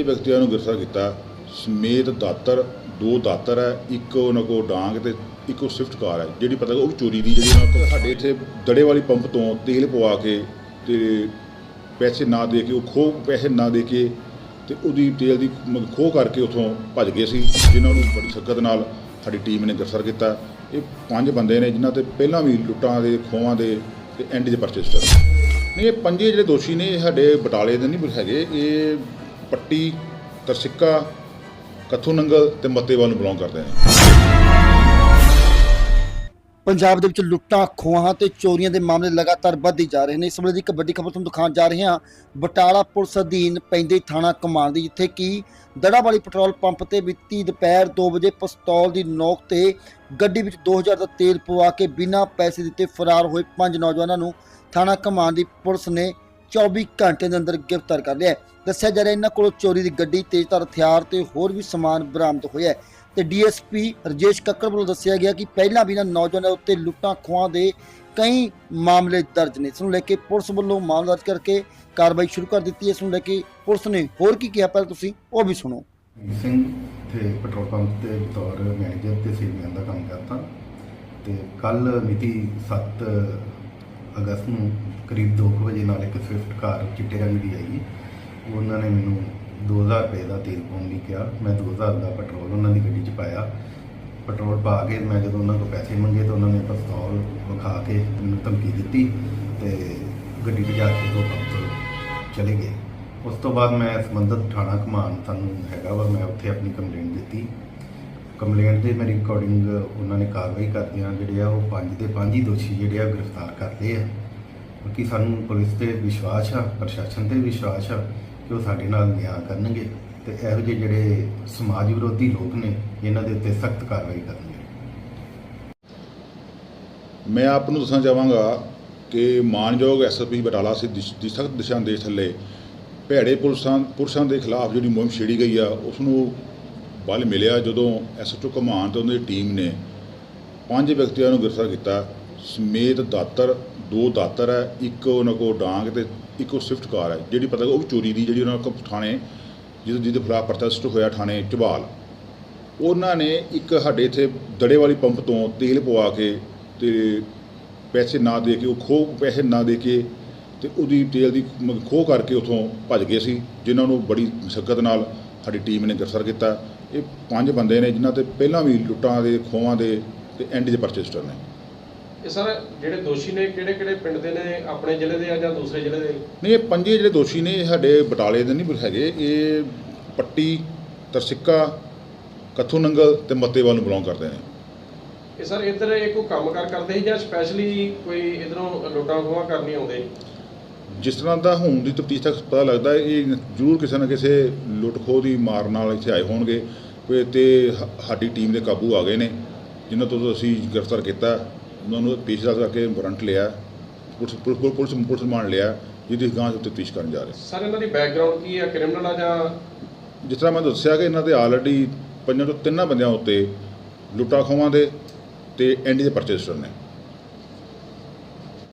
ਪੰਜ ਵਿਅਕਤੀਆਂ ਨੂੰ ਗ੍ਰਿਫਤਾਰ ਕੀਤਾ। ਸਮੇਤ ਦਾਤਰ, ਦੋ ਦਾਤਰ ਹੈ, ਇੱਕ ਉਹਨਾਂ ਕੋਲ ਡਾਂਗ ਤੇ ਇੱਕ ਉਹ ਸਵਿਫਟ ਕਾਰ ਹੈ, ਜਿਹੜੀ ਪਤਾ ਉਹ ਵੀ ਚੋਰੀ ਦੀ ਜਿਹੜੀ ਉਹਨਾਂ ਕੋਲ ਸਾਡੇ ਇੱਥੇ ਦੜੇ ਵਾਲੀ ਪੰਪ ਤੋਂ ਤੇਲ ਪਵਾ ਕੇ ਤੇ ਪੈਸੇ ਨਾ ਦੇ ਕੇ, ਉਹ ਖੋਹ ਪੈਸੇ ਨਾ ਦੇ ਕੇ ਤੇ ਉਹਦੀ ਤੇਲ ਦੀ ਮ- ਖੋਹ ਕਰਕੇ ਉਥੋਂ ਭੱਜ ਗਏ ਸੀ, ਜਿਨ੍ਹਾਂ ਨੂੰ ਬੜੀ ਸਖਤ ਨਾਲ ਸਾਡੀ ਟੀਮ ਨੇ ਗ੍ਰਿਫਤਾਰ ਕੀਤਾ। ਇਹ ਪੰਜ ਬੰਦੇ ਨੇ, ਜਿਨ੍ਹਾਂ ਤੇ ਪਹਿਲਾਂ ਵੀ ਲੁੱਟਾਂ ਦੇ, ਖੋਹਾਂ ਦੇ ਤੇ ਐਂਡ ਦੇ ਪਰਚੇ ਸਟਰ ਨਹੀਂ, ਇਹ ਪੰਜੇ ਜਿਹੜੇ ਦੋਸ਼ੀ ਨੇ, ਇਹ ਸਾਡੇ ਬਟਾਲੇ ਦੇ ਨਹੀਂ ਹੈਗੇ, ਇਹ ਪੱਟੀ, ਤਰਸਿੱਕਾ, ਕੱਥੂ ਨੰਗਲ ਤੇ ਮੱਤੇਵਾਲ ਨੂੰ ਬਿਲੋਂਗ ਕਰਦੇ ਨੇ। ਪੰਜਾਬ ਦੇ ਵਿੱਚ ਲੁੱਟਾਂ, ਖੋਹਾਂ ਤੇ ਚੋਰੀਆਂ ਦੇ ਮਾਮਲੇ ਲਗਾਤਾਰ ਵੱਧਦੇ ਜਾ ਰਹੇ ਨੇ। ਇਸ ਵੇਲੇ ਦੀ ਇੱਕ ਵੱਡੀ ਖਬਰ ਤੁਹਾਨੂੰ ਦਿਖਾਉਣ ਜਾ ਰਹੇ ਹਾਂ। ਬਟਾਲਾ ਪੁਲਿਸ ਅਧੀਨ ਪੈਂਦੇ ਥਾਣਾ ਕਮਾਨ ਦੀ, ਜਿੱਥੇ ਕਿ ਦੜਾ ਵਾਲੀ ਪੈਟਰੋਲ ਪੰਪ ਤੇ ਬੀਤੀ ਦੁਪਹਿਰ 2 ਵਜੇ ਪਿਸਤੌਲ ਦੀ ਨੋਕ ਤੇ ਗੱਡੀ ਵਿੱਚ 2000 ਦਾ ਤੇਲ ਪਵਾ ਕੇ ਬਿਨਾਂ ਪੈਸੇ ਦਿੱਤੇ ਫਰਾਰ ਹੋਏ ਪੰਜ ਨੌਜਵਾਨਾਂ ਨੂੰ ਥਾਣਾ ਕਮਾਨ ਦੀ ਪੁਲਿਸ ਨੇ 24 ਘੰਟੇ ਦੇ ਅੰਦਰ ਗ੍ਰਿਫਤਾਰ ਕਰ ਲਿਆ ਦੱਸਿਆ ਜਾ ਰਿਹਾ ਇਹਨਾਂ ਕੋਲੋਂ ਚੋਰੀ ਦੀ ਗੱਡੀ ਤੇਜ਼ਧਾਰ ਹਥਿਆਰ ਤੇ ਹੋਰ ਵੀ ਸਮਾਨ ਬਰਾਮਦ ਹੋਇਆ ਤੇ ਡੀਐਸਪੀ ਰਜੇਸ਼ ਕੱਕੜ ਵੱਲੋਂ ਦੱਸਿਆ ਗਿਆ ਕਿ ਪਹਿਲਾਂ ਵੀ ਇਹਨਾਂ ਨੌਜਵਾਨਾਂ ਉੱਤੇ ਲੁੱਟਾਂ ਖੋਹਾਂ ਦੇ ਕਈ ਮਾਮਲੇ ਦਰਜ ਨੇ। ਇਸ ਨੂੰ ਲੈ ਕੇ ਪੁਲਿਸ ਵੱਲੋਂ ਮਾਮਲਾ ਦਰਜ ਕਰਕੇ ਕਾਰਵਾਈ ਸ਼ੁਰੂ ਕਰ ਦਿੱਤੀ ਹੈ। ਇਸ ਨੂੰ ਲੈ ਕੇ ਪੁਲਿਸ ਨੇ ਹੋਰ ਕੀ ਕਿਹਾ ਪਹਿਲਾਂ ਤੁਸੀਂ ਉਹ ਵੀ ਸੁਣੋ। ਸਿੰਘ ਤੇ ਪੈਟਰੋਲ ਪੰਪ ਤੇ ਬਤੌਰ ਮੈਨੇਜਰ ਤੇ ਸੇਲਮੈਨ ਦਾ ਕੰਮ ਕਰਦਾ। ਤੇ ਕੱਲ ਮਿਤੀ 7 ਅਗਸਤ ਨੂੰ ਕਰੀਬ 2 ਵਜੇ ਨਾਲ ਇੱਕ ਸਵਿਫਟ ਕਾਰ ਚਿੱਟੇ ਰੰਗ ਦੀ ਆਈ। ਉਹਨਾਂ ਨੇ ਮੈਨੂੰ 2000 ਰੁਪਏ ਦਾ ਤੇਲ ਪਾਉਣ ਲਈ ਕਿਹਾ। ਮੈਂ 2000 ਦਾ ਪੈਟਰੋਲ ਉਹਨਾਂ ਦੀ ਗੱਡੀ 'ਚ ਪਾਇਆ। ਪੈਟਰੋਲ ਪਾ ਕੇ ਮੈਂ ਜਦੋਂ ਉਹਨਾਂ ਕੋਲ ਪੈਸੇ ਮੰਗੇ ਤਾਂ ਉਹਨਾਂ ਨੇ ਪਿਸਤੌਲ ਵਿਖਾ ਕੇ ਮੈਨੂੰ ਧਮਕੀ ਦਿੱਤੀ ਤੇ ਗੱਡੀ 'ਤੇ ਜਾ ਕੇ ਦੋ ਪੰਪ ਚਲੇ ਗਏ। ਉਸ ਤੋਂ ਬਾਅਦ ਮੈਂ ਸੰਬੰਧਿਤ ਥਾਣਾ ਕਮਾਨ ਸਾਨੂੰ ਹੈਗਾ ਵਾ, ਮੈਂ ਉੱਥੇ ਆਪਣੀ ਕੰਪਲੇਂਟ ਦਿੱਤੀ। ਕੰਪਲੇਂਟ ਦੇ ਮੇਰੀ ਰਿਕਾਰਡਿੰਗ ਉਹਨਾਂ ਨੇ ਕਾਰਵਾਈ ਕਰਦਿਆਂ ਜਿਹੜੇ ਆ ਉਹ ਪੰਜ ਦੇ ਪੰਜ ਹੀ ਦੋਸ਼ੀ ਜਿਹੜੇ ਆ ਗ੍ਰਿਫਤਾਰ ਕਰ ਲਏ ਆ। ਕਿਉਂਕਿ ਸਾਨੂੰ ਪੁਲਿਸ ਤੇ ਵਿਸ਼ਵਾਸ ਆ, ਪ੍ਰਸ਼ਾਸਨ ਤੇ ਵਿਸ਼ਵਾਸ ਆ ਕਿ ਉਹ ਸਾਡੇ ਨਾਲ ਨਿਆਂ ਕਰਨਗੇ ਤੇ ਇਹੋ ਜਿਹੇ ਜਿਹੜੇ ਸਮਾਜ ਵਿਰੋਧੀ ਲੋਕ ਨੇ, ਇਹਨਾਂ ਦੇ ਉੱਤੇ ਸਖਤ ਕਾਰਵਾਈ ਕਰਨਗੇ। ਮੈਂ ਆਪ ਨੂੰ ਦੱਸਣਾ ਚਾਹਾਂਗਾ ਕਿ ਮਾਨਯੋਗ ਐਸਐਸਪੀ ਬਟਾਲਾ ਸੇ ਦੀ ਸਖਤ ਦਿਸ਼ਾ ਨਿਰਦੇਸ਼ ਥੱਲੇ ਭੈੜੇ ਪੁਲਿਸਾਂ ਪੁਰਸ਼ਾਂ ਦੇ ਖਿਲਾਫ ਜਿਹੜੀ ਮੁਹਿੰਮ ਛੇੜੀ ਗਈ ਆ ਉਸ ਨੂੰ ਬਲ ਮਿਲਿਆ ਜਦੋਂ ਐਸਐਚਓ ਕਮਾਨ ਤੇ ਉਹਨਾਂ ਦੀ ਟੀਮ ਨੇ ਪੰਜ ਵਿਅਕਤੀਆਂ ਨੂੰ ਗ੍ਰਿਫਤਾਰ ਕੀਤਾ। ਸਮੇਤ ਦਾਤਰ, ਦੋ ਦਾਤਰ ਹੈ, ਇੱਕ ਉਹਨਾਂ ਕੋਲ ਡਾਂਗ ਤੇ ਇੱਕ ਉਹ ਸਵਿਫਟ ਕਾਰ ਹੈ, ਜਿਹੜੀ ਪਤਾ ਉਹ ਵੀ ਚੋਰੀ ਦੀ, ਜਿਹੜੀ ਉਹਨਾਂ ਕੋਲ ਥਾਣੇ ਜਿਹਦੇ ਜਿਹਦੇ ਖਿਲਾਫ ਪਰਚਾ ਰਜਿਸਟਰ ਹੋਇਆ ਥਾਣੇ ਝਬਾਲ ਉਹਨਾਂ ਨੇ ਇੱਕ ਸਾਡੇ ਇੱਥੇ ਦੜੇ ਵਾਲੀ ਪੰਪ ਤੋਂ ਤੇਲ ਪਵਾ ਕੇ ਤੇ ਪੈਸੇ ਨਾ ਦੇ ਕੇ, ਉਹ ਖੋਹ ਪੈਸੇ ਨਾ ਦੇ ਕੇ ਤੇ ਉਹਦੀ ਤੇਲ ਦੀ ਮ- ਖੋਹ ਕਰਕੇ ਉਥੋਂ ਭੱਜ ਗਏ ਸੀ, ਜਿਨ੍ਹਾਂ ਨੂੰ ਬੜੀ ਮੁਸ਼ਕਲ ਨਾਲ ਸਾਡੀ ਟੀਮ ਨੇ ਗ੍ਰਿਫਤਾਰ ਕੀਤਾ। ਇਹ ਪੰਜ ਬੰਦੇ ਨੇ, ਜਿਨ੍ਹਾਂ ਤੇ ਪਹਿਲਾਂ ਵੀ ਲੁੱਟਾਂ ਦੇ, ਖੋਹਾਂ ਦੇ ਤੇ ਐਂਡ ਦੇ ਪਰਚੇਸਟਰ ਨੇ। ਇਹ ਸਰ ਜਿਹੜੇ ਦੋਸ਼ੀ ਨੇ ਕਿਹੜੇ ਕਿਹੜੇ ਪਿੰਡ ਦੇ ਨੇ? ਆਪਣੇ ਜ਼ਿਲ੍ਹੇ ਦੇ ਆ ਜਾਂ ਦੂਸਰੇ ਜ਼ਿਲ੍ਹੇ ਦੇ? ਨਹੀਂ ਇਹ ਪੰਜੇ ਜਿਹੜੇ ਦੋਸ਼ੀ ਨੇ ਇਹ ਸਾਡੇ ਬਟਾਲੇ ਦੇ ਨਹੀਂ ਹੈਗੇ। ਇਹ ਪੱਟੀ ਤਰਸਿੱਕਾ ਕੱਥੂ ਨੰਗਲ ਤੇ ਮੱਤੇਵਾਲ ਨੂੰ ਬਿਲੋਂਗ ਕਰਦੇ ਨੇ। ਇਹ ਸਰ ਇੱਧਰ ਇਹ ਕੋਈ ਕੰਮਕਾਰ ਕਰਦੇ ਸੀ ਜਾਂ ਸਪੈਸ਼ਲੀ ਕੋਈ ਇਧਰੋਂ ਲੁੱਟਾਂ ਖੋਹਾਂ ਕਰਨੀ ਆਉਂਦੇ? ਜਿਸ ਤਰ੍ਹਾਂ ਦਾ ਹੁਣ ਦੀ ਤਫਤੀਸ਼ ਤੱਕ ਪਤਾ ਲੱਗਦਾ ਇਹ ਜ਼ਰੂਰ ਕਿਸੇ ਨਾ ਕਿਸੇ ਲੁੱਟ ਖੋਹ ਦੀ ਮਾਰ ਨਾਲ ਇੱਥੇ ਆਏ ਹੋਣਗੇ। ਤੇ ਸਾਡੀ ਟੀਮ ਦੇ ਕਾਬੂ ਆ ਗਏ ਨੇ। ਜਿਨ੍ਹਾਂ ਤੋਂ ਅਸੀਂ ਗ੍ਰਿਫਤਾਰ ਕੀਤਾ। ਉਹਨਾਂ ਨੂੰ ਪੇਸ਼ਦਾਰ ਕਰਕੇ ਵਾਰੰਟ ਲਿਆ ਪੁਲਿਸ ਪੁਲਿਸ ਪੁਲਿਸ ਪੁਲਿਸ ਮਾਨ ਲਿਆ ਜਿਹਦੀ ਗਾਂਹ ਤਫਤੀਸ਼ ਕਰਨ ਜਾ ਰਹੇ ਸਰ ਇਹਨਾਂ ਦੀ ਬੈਕਗ੍ਰਾਉਂਡ ਕੀ ਆ ਕ੍ਰਿਮੀਨਲ ਆ ਜਾਂ ਜਿਸ ਤਰ੍ਹਾਂ ਮੈਂ ਦੱਸਿਆ ਕਿ ਇਹਨਾਂ ਦੇ ਆਲਰੇਡੀ ਪੰਜਾਂ ਤੋਂ ਤਿੰਨਾਂ ਬੰਦਿਆਂ ਉੱਤੇ ਲੁੱਟਾਂ ਖੋਹਾਂ ਦੇ ਤੇ ਐਂਡੀ ਦੇ ਪਰਚੇ ਰਜਿਸਟਰ ਨੇ।